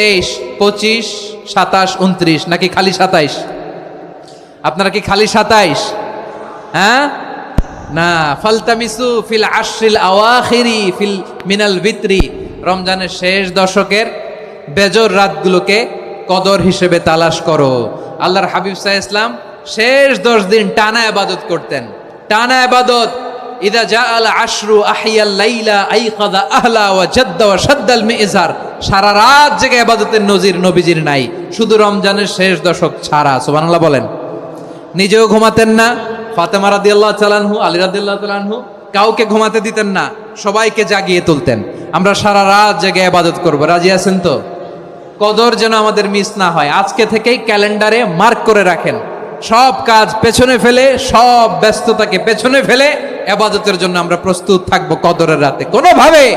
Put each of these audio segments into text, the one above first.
তেইশ, পঁচিশ, সাতাশ, উনত্রিশ, নাকি খালি সাতাইশ? আপনারা কি খালি সাতাইশ? হ্যাঁ? না, ফালতামিসু ফিল আশ্রিল আওয়াখিরি ফিল মিনাল ভিত্রি রমজানের শেষ দশকের বেজর রাতগুলোকে কদর হিসেবে তালাশ করো। আল্লাহর হাবিব সাহ ইসলাম শেষ দশ দিন টানা আবাদত করতেন। টানা আবাদত ইদা জা আল আশরু আহিয়াল লাইলা আইকাদা আহলা ওয়া জাদ্দা ওয়া শাদ্দাল মিজার। সারা রাত জেগে আবাদতের নজির নবীজির নাই। শুধু রমজানের শেষ দশক ছাড়া, সুবহানাল্লাহ বলেন। নিজেও ঘুমাতেন না। ফাতেমা রাদিয়াল্লাহু তাআলাহু আলী রাদিয়াল্লাহু তাআলাহু কাউকে ঘুমাতে দিতেন না। সবাইকে জাগিয়ে তুলতেন। আমরা সারা রাত জেগে ইবাদত করব। রাজি আছেন তো? কদর যেন আমাদের মিস না হয়। আজকে থেকেই ক্যালেন্ডারে মার্ক করে রাখেন। সব কাজ পেছনে ফেলে, সব ব্যস্ততাকে পেছনে ফেলে এবাদতের জন্য আমরা প্রস্তুত থাকব কদরের রাতে। কোনোভাবে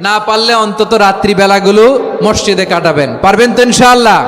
না পারলে অন্তত রাত্রিবেলাগুলো মসজিদে কাটাবেন। পারবেন তো ইনশাআল্লাহ?